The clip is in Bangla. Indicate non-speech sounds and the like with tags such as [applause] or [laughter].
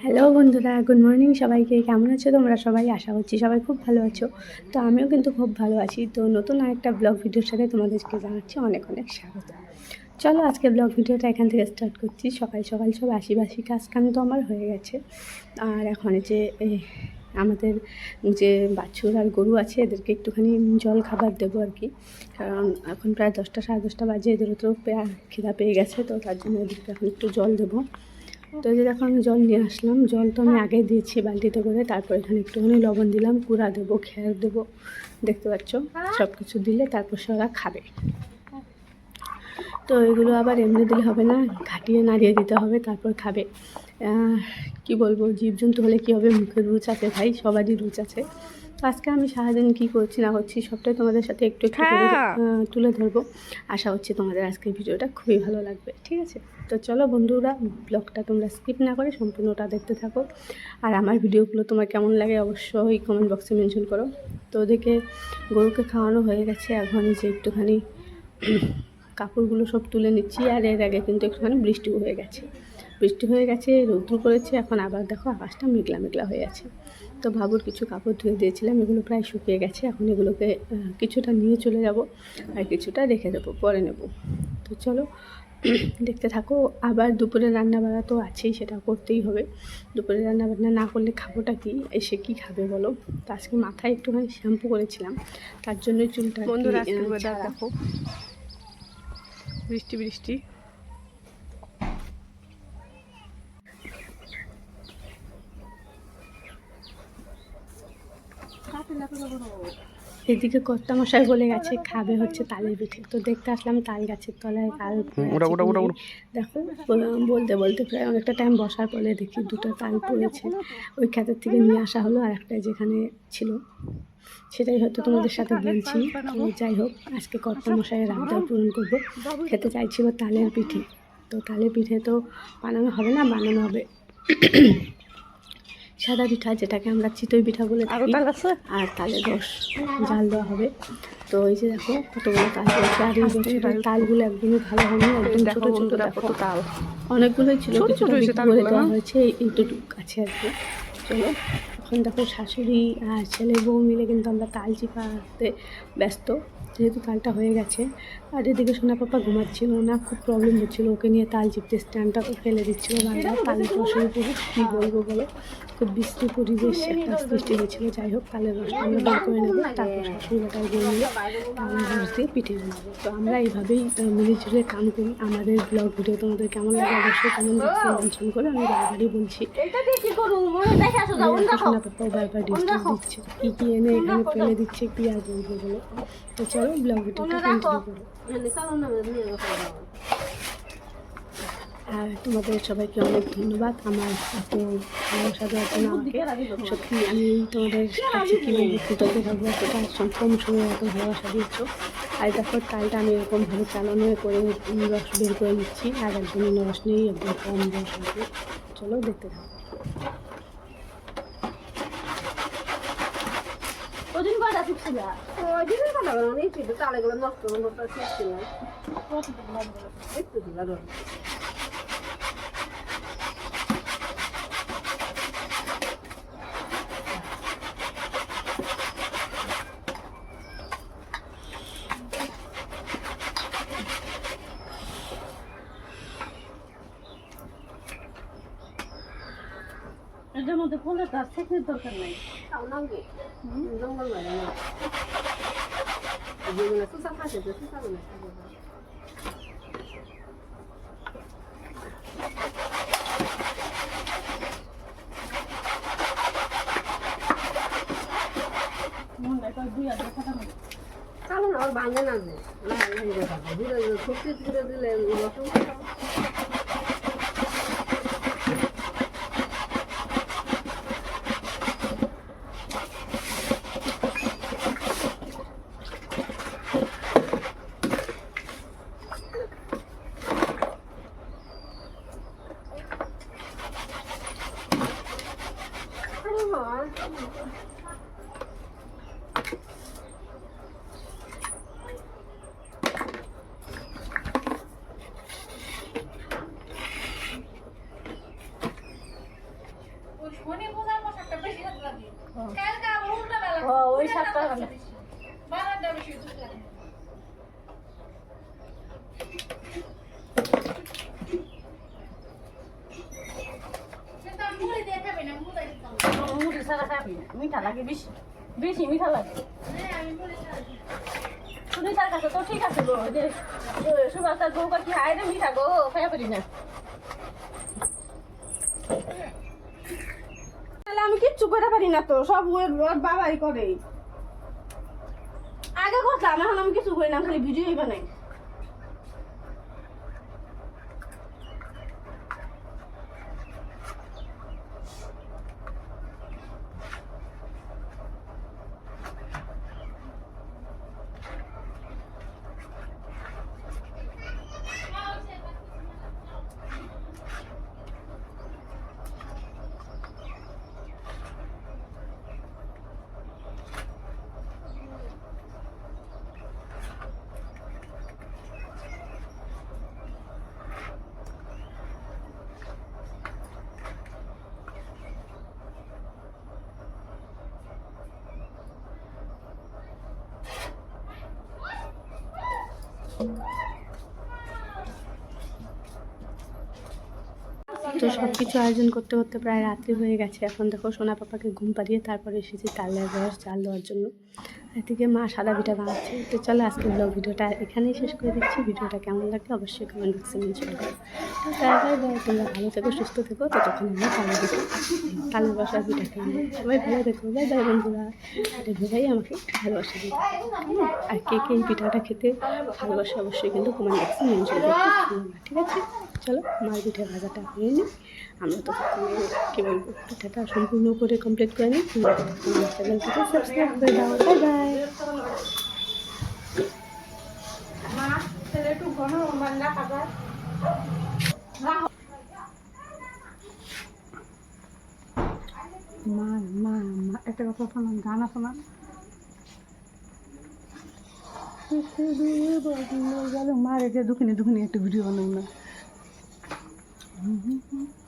হ্যালো বন্ধুরা, গুড মর্নিং সবাইকে। কেমন আছো তোমরা সবাই? আশা করছি সবাই খুব ভালো আছো। তো আমিও কিন্তু খুব ভালো আছি। তো নতুন আরেকটা ব্লগ ভিডিওর সাথে তোমাদেরকে জানাচ্ছি অনেক অনেক স্বাগত। চলো আজকে ব্লগ ভিডিওটা এখান থেকে স্টার্ট করছি। সকাল সকাল সব আশি বাসি কাজ কাম তো আমার হয়ে গেছে। আর এখন যে আমাদের যে বাছুর আর গরু আছে, এদেরকে একটুখানি জল খাবার দেবো আর কি। কারণ এখন প্রায় দশটা, সাড়ে দশটা বাজে, এদেরও তো খিদা পেয়ে গেছে, তো তার জন্য এদেরকে এখন একটু জল দেবো। তো যে দেখো আমি জল নিয়ে আসলাম। জল তো আমি আগে দিয়েছি বালতিতে করে, তারপর এখানে একটুখানি লবণ দিলাম কুড়া দেবো খেয়ার দেবো, দেখতে পাচ্ছ? সব কিছু দিলে তারপর সে ওরা খাবে। তো এগুলো আবার এমনি দিলে হবে না, ঘাটিয়ে নাড়িয়ে দিতে হবে, তারপর খাবে। কি বলব, জীবজন্তু হলে কী হবে? মুখের রুচ আছে ভাই, সবারই রুচ আছে। আজকে আমি সারাদিন কী করছি না করছি সবটাই তোমাদের সাথে একটু একটু করে তুলে ধরবো। আশা হচ্ছে তোমাদের আজকের ভিডিওটা খুবই ভালো লাগবে ঠিক আছে? তো চলো বন্ধুরা ব্লগটা তোমরা স্কিপ না করে সম্পূর্ণটা দেখতে থাকো। আর আমার ভিডিওগুলো তোমার কেমন লাগে অবশ্যই কমেন্ট বক্সে মেনশন করো। তো ওদেরকে গরুকে খাওয়ানো হয়ে গেছে এখন যে একটুখানি কাপড়গুলো সব তুলে নিচ্ছি আর এর আগে কিন্তু একটুখানি বৃষ্টি হয়ে গেছে। বৃষ্টি হয়ে গেছে রৌদ্র করেছে এখন আবার দেখো আকাশটা মেঘলা মেঘলা হয়ে আছে। তো ভাবুর কিছু কাপড় ধুয়ে দিয়েছিলাম এগুলো প্রায় শুকিয়ে গেছে। এখন এগুলোকে কিছুটা নিয়ে চলে যাব আর কিছুটা রেখে দেবো পরে নেব। তো চলো [clears throat] দেখতে থাকো আবার দুপুরে রান্না বান্না তো আছেই সেটা করতেই হবে। দুপুরে রান্না বান্না না করলে খাবোটা কি? এসে কি খাবে বলো? তো আজকে মাথায় একটুখানি শ্যাম্পু করেছিলাম তার জন্যই চুলটা বন্ধুরা। দেখো। বৃষ্টি বৃষ্টি। এদিকে কর্তা মশাই বলে গেছে খাবে হচ্ছে তালের পিঠে। তো দেখতে আসলাম তাল গাছের তলায় তাল। দেখো বলতে বলতে প্রায় অনেকটা টাইম বসার পরে দেখি দুটো তাল পড়েছে। ওই ক্ষেতের থেকে নিয়ে আসা হলো আর একটা যেখানে ছিল। সেটাই হয়তো তোমাদের সাথে বলছি। তো যাই হোক আজকে কর্তা মশাইয়ের আবদার পূরণ করব। খেতে চাইছিল তালের পিঠে। তো তালের পিঠে তো বানানো হবে না? বানানো হবে। সাদা পিঠা যেটাকে আমরা চিতই পিঠা বলে আরও থাকি তাল আছে? আর তালে রস জাল দেওয়া হবে। তো এই যে দেখো কতগুলো তাল রয়েছে। আর এই বছরের তালগুলো একদমই ভালো হয়নি একদম ছোটো ছোটো দেখো। তাল। অনেকগুলোই ছিল করে তালগুলো, দেওয়া হয়েছে এই- এইটুকু আছে আর কি। চলো এখন দেখো শাশুড়ি আর ছেলে বউ মিলে কিন্তু আমরা তাল চিপাতে ব্যস্ত। যেহেতু তালটা হয়ে গেছে আর এদিকে সোনা পাপা ঘুমাচ্ছিল না খুব প্রবলেম হচ্ছিল। ওকে নিয়ে তাল চিপতে স্ট্যান্ডটা তো ফেলে দিচ্ছিল বারবার তালের রসের উপরে কী বলব বলো? খুব বৃষ্টি পরিবেশ একটা সৃষ্টি হয়েছিল। যাই হোক তালের রসটা আমরা বের করে নেব তারপর শাশুড়ি বাটায় গিয়ে নিয়ে তালের রস দিয়ে পিঠে বানাবো। তো আমরা এইভাবেই আহ, মিলেঝুলে কাম করি। আমাদের ব্লগ ভিডিও তোমাদের কেমন লাগে অবশ্যই কমেন্ট বক্সে মেনশন করে আমি বারবারই বলছি। সোনা পাপাও বারবার ডিস্টার্ব দিচ্ছে। কী কী এনে এখানে ফেলে দিচ্ছে কী আর বলব বলো? তো চলো ব্লগ ভিডিওটা কন্টিনিউ করো। আর তোমাদের সবাইকে অনেক ধন্যবাদ। আমার এত দেওয়ার জন্য আমাকে। সত্যি আমি তোমাদের কাছে কী বলব কৃতজ্ঞ থাকব এতটা কম সময় এত ভালোবাসা দিচ্ছ আর দেখো তালটা আমি এরকমভাবে চালানো করে রস বের করে নিচ্ছি। আর একদমই রস নেই একদম কম রস চলো দেখতে থাকো। কয়টা শিখছিল ওই দিনের কথা বলো না একটু তালে গুলো নষ্ট এটার মধ্যে ফলে তার দরকার নাই? তাও নাও গে জঙ্গল বাইরে না যেগুলো সুসা খাচ্ছে তো সুসা গুলো মন দেখা দুই হাজার টাকা নেই কারণ আর ভাঙে না যে না ভেঙে যাবে ধীরে ধীরে শক্তি ধীরে দিলে Görüşürüz. লাগে বেশি বেশি মিঠা লাগে। হ্যাঁ আমি মুড়ি ছাড়া খাই। শুনি তার কাছে তো ঠিক আছে গো, যে সুভাষ তার কি হায় রে মিঠা গো খাই পারি না। তাহলে আমি কিচ্ছু করে পারি না তো, সব ওর ওর বাবাই করে। আগে করতাম, এখন আমি কিছু করি না, খালি ভিডিওই বানাই। তো সব কিছু আয়োজন করতে করতে প্রায় রাত্রি হয়ে গেছে। এখন দেখো সোনা পাপাকে ঘুম পাড়িয়ে তারপরে এসেছি তালের রস চাল দেওয়ার জন্য। এদিকে মা সাদা পিঠা বানাচ্ছে। তো চলো আজকে ব্লগ ভিডিওটা এখানেই শেষ করে দিচ্ছি। ভিডিওটা কেমন লাগবে অবশ্যই কমেন্ট বক্সে মেনশন করো। তো তারপরে তোমরা ভালো থেকো সুস্থ থেকো। ততক্ষণ আমরা তালে দিতে তালে বসার পিঠা খেয়ে সবাই ভালো থেকো। বাই বাই বন্ধুরা। এটা ভেবেই আমাকে ভালোবাসা দিতে আর কে কে এই পিঠাটা খেতে ভালোবাসে অবশ্যই কিন্তু কমেন্ট বক্সে মেনশন না, ঠিক আছে? চলো মার পিঠে ভাজাটা হয়ে নিই আমরা তো কী বলব পিঠাটা সম্পূর্ণ করে কমপ্লিট করে নিই আমার চ্যানেলটাকে সাবস্ক্রাইব করে দাও বাই বাই মা মা মা একটা কথা শোনান গান আছে না মার এটা দুখানি দুখানি একটা ভিডিও বানাবো না Mm-hmm.